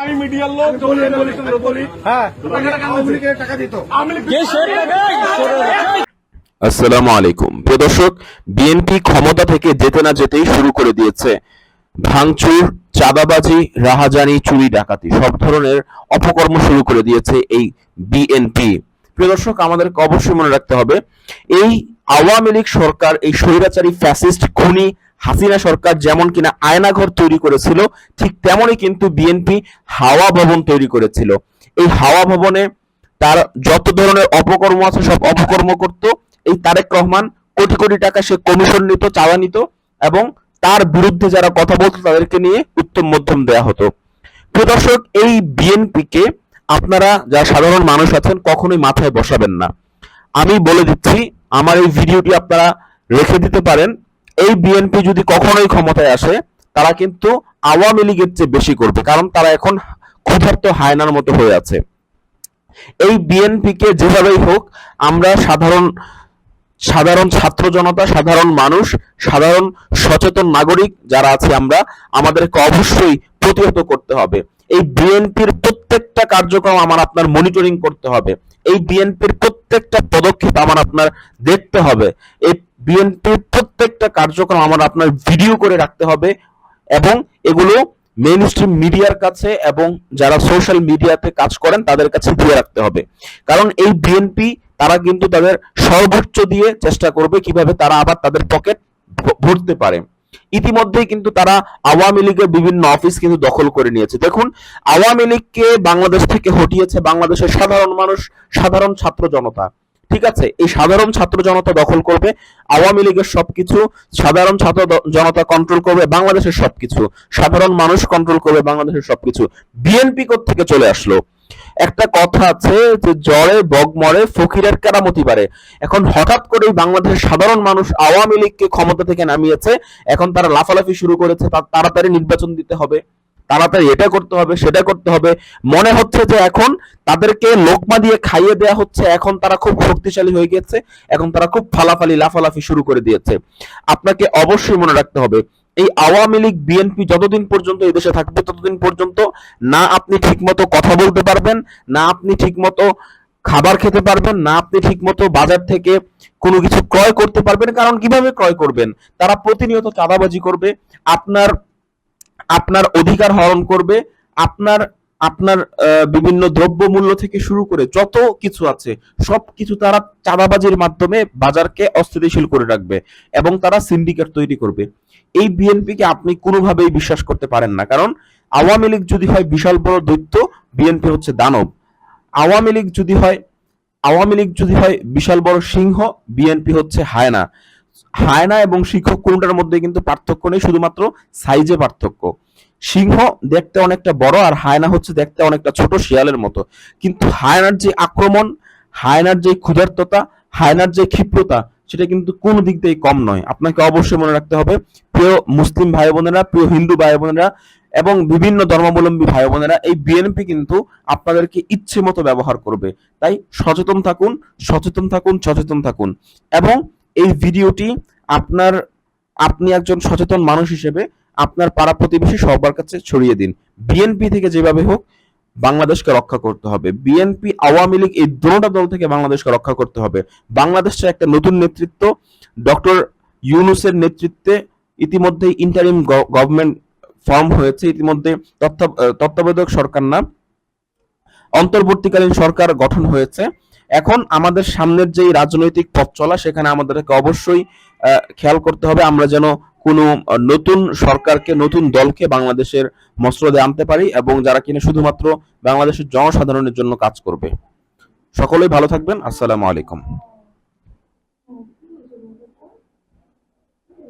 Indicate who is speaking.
Speaker 1: আমি মিডিয়ার লোক বলি। হ্যাঁ।
Speaker 2: আসসালামু আলাইকুম। প্রিয় দর্শক বিএনপি ক্ষমতা থেকে যেতে না যেতেই শুরু করে দিয়েছে। ভাঙচুর চাঁদাবাজি রাহাজানি চুরি ডাকাতি সব ধরনের অপকর্ম শুরু করে দিয়েছে এই বিএনপি প্রিয় দর্শক আমাদেরকে অবশ্যই মনে রাখতে হবে এই আওয়ামী লীগ সরকার এই স্বৈরাচারী ফ্যাসিস্ট খুনি হাসিনা সরকার যেমন কিনা আয়নাঘর তৈরি করেছিল, ঠিক তেমনই কিন্তু বিএনপি হাওয়া ভবন তৈরি করেছিল। এই হাওয়া ভবনে তার যত ধরনের অপকর্ম আছে সব অপকর্ম করত। এই তারেক রহমান কোটি কোটি টাকা সে কমিশন নিত চাওয়া নিত এবং তার বিরুদ্ধে যারা কথা বলতো তাদেরকে নিয়ে উত্তম মধ্যম দেয়া হতো। প্রিয় দর্শক, এই বিএনপি কে আপনারা যারা সাধারণ মানুষ আছেন কখনোই মাথায় বসাবেন না। আমি বলে দিচ্ছি আমার এই ভিডিওটি আপনারা রেখে দিতে পারেন। এই বিএনপি যদি কখনোই ক্ষমতায় আসে, তারা কিন্তু আওয়ামী লীগের চেয়ে বেশি করবে, কারণ তারা এখন ক্ষুধার্ত হায়নার মতো হয়ে আছে। এই বিএনপি কে যেভাবেই হোক, আমরা সাধারণ সাধারণ ছাত্র জনতা, সাধারণ মানুষ, সাধারণ সচেতন নাগরিক যারা আছে আমরা, আমাদেরকে অবশ্যই প্রতিহত করতে হবে। এই বিএনপির প্রত্যেকটা কার্যক্রম আমার আপনার মনিটরিং করতে হবে। এই বিএনপির প্রত্যেকটা পদক্ষেপ আমার আপনার দেখতে হবে। এই বিএনপির প্রত্যেকটা কার্যক্রম আমার আপনার ভিডিও করে রাখতে হবে এবং এগুলো মেইন স্ট্রিম মিডিয়ার কাছে এবং যারা সোশ্যাল মিডিয়াতে কাজ করেন তাদের কাছে দিয়ে রাখতে হবে। কারণ এই বিএনপি তারা কিন্তু তাদের সর্বোচ্চ দিয়ে চেষ্টা করবে কীভাবে তারা আবার তাদের পকেট ভরতে পারে। ইতিমধ্যেই কিন্তু তারা আওয়ামী লীগের বিভিন্ন অফিস কিন্তু দখল করে নিয়েছে। দেখুন, আওয়ামী লীগকে বাংলাদেশ থেকে হটিয়েছে বাংলাদেশের সাধারণ মানুষ, সাধারণ ছাত্র জনতা। ঠিক আছে? এই সাধারণ ছাত্র জনতা দখল করবে, আওয়ামী লীগের সবকিছু, সাধারণ ছাত্র জনতা কন্ট্রোল করবে, বাংলাদেশের সবকিছু। সাধারণ মানুষ কন্ট্রোল করবে, বাংলাদেশের সবকিছু। বিএনপি থেকে চলে আসলো? একটা কথা আছে যে জ্বরে, বগমরে, ফকিরের কেরামতি পারে এখন হঠাৎ করেই বাংলাদেশের সাধারণ মানুষ আওয়ামী লীগকে ক্ষমতা থেকে নামিয়েছে। এখন তারা লাফালাফি শুরু করেছে তাড়াতাড়ি নির্বাচন দিতে হবে। তাড়াতাড়ি এটা করতে হবে, সেটা করতে হবে। মনে হচ্ছে যে এখন তাদেরকে লোকমা দিয়ে খাইয়ে দেয়া হচ্ছে। এখন তারা খুব শক্তিশালী হয়ে গেছে। এখন তারা খুব ফালাফালি, লাফালাফি শুরু করে দিয়েছে। আপনাকে অবশ্যই মনে রাখতে হবে এই আওয়ামী লীগ বিএনপি যতদিন পর্যন্ত এই দেশে থাকবে, ততদিন পর্যন্ত না আপনি ঠিকমতো কথা বলতে পারবেন, না আপনি ঠিকমতো খাবার খেতে পারবেন, না আপনি ঠিকমতো বাজার থেকে কোনো কিছু ক্রয় করতে পারবেন। কারণ কীভাবে ক্রয় করবেন? তারা প্রতিনিয়ত চাঁদাবাজি করবে, আপনার আপনার অধিকার হরণ করবে, আপনার আপনার বিভিন্ন দ্রব্য মূল্য থেকে শুরু করে যত কিছু আছে সব কিছু তারা চাঁদাবাজির মাধ্যমে বাজারকে অস্থিতিশীল করে রাখবে এবং তারা সিন্ডিকেট তৈরি করবে। এই বিএনপি কে আপনি কোনোভাবেই বিশ্বাস করতে পারেন না। কারণ আওয়ামী লীগ যদি হয় বিশাল বড় দৈত্য, বিএনপি হচ্ছে দানব। আওয়ামী লীগ যদি হয়, আওয়ামী লীগ যদি হয় বিশাল বড় সিংহ, বিএনপি হচ্ছে হায়না। হায়না এবং শিক্ষক কোনটার মধ্যে কিন্তু পার্থক্য নেই, শুধুমাত্র সাইজে পার্থক্য। সিংহ দেখতে অনেকটা বড় আর হায়না হচ্ছে দেখতে অনেকটা ছোট শিয়ালের মতো। কিন্তু হায়নার যে আক্রমণ, হায়নার যে ক্ষুধার্ততা, হায়নার যে ক্ষিপ্রতা, সেটা কিন্তু কোন দিক দিয়ে কম নয়। আপনাকে অবশ্যই মনে রাখতে হবে, প্রিয় মুসলিম ভাই বোনেরা প্রিয় হিন্দু ভাই বোনেরা এবং বিভিন্ন ধর্মাবলম্বী ভাই বোনেরা এই বিএনপি কিন্তু আপনাদেরকে ইচ্ছে মতো ব্যবহার করবে। তাই সচেতন থাকুন সচেতন থাকুন সচেতন থাকুন। এবং এই ভিডিওটি আপনার, আপনি একজন সচেতন মানুষ হিসেবে আপনার পাড়া প্রতিবেশী সবার কাছে ছড়িয়ে দিন। বিএনপি থেকে যেভাবে হোক বাংলাদেশকে রক্ষা করতে হবে। বিএনপি, আওয়ামী লীগ এই দুটো দল থেকে বাংলাদেশকে রক্ষা করতে হবে। বাংলাদেশে একটা নতুন নেতৃত্ব, ডক্টর ইউনুসের নেতৃত্বে ইতিমধ্যে ইন্টারিম গভর্নমেন্ট ফর্ম হয়েছে। ইতিমধ্যে তত্ত্বাবধায়ক সরকার না, অন্তর্বর্তীকালীন সরকার গঠন হয়েছে। এখন আমাদের সামনের যে রাজনৈতিক পথ চলা, সেখানে আমাদেরকে অবশ্যই খেয়াল করতে হবে। আমরা যেন কোনো নতুন সরকারকে, নতুন দলকে বাংলাদেশের মসরদে আনতে পারি এবং যারা কিনা শুধুমাত্র বাংলাদেশের জনসাধারণের জন্য কাজ করবে। সকলেই ভালো থাকবেন। আসসালামু আলাইকুম।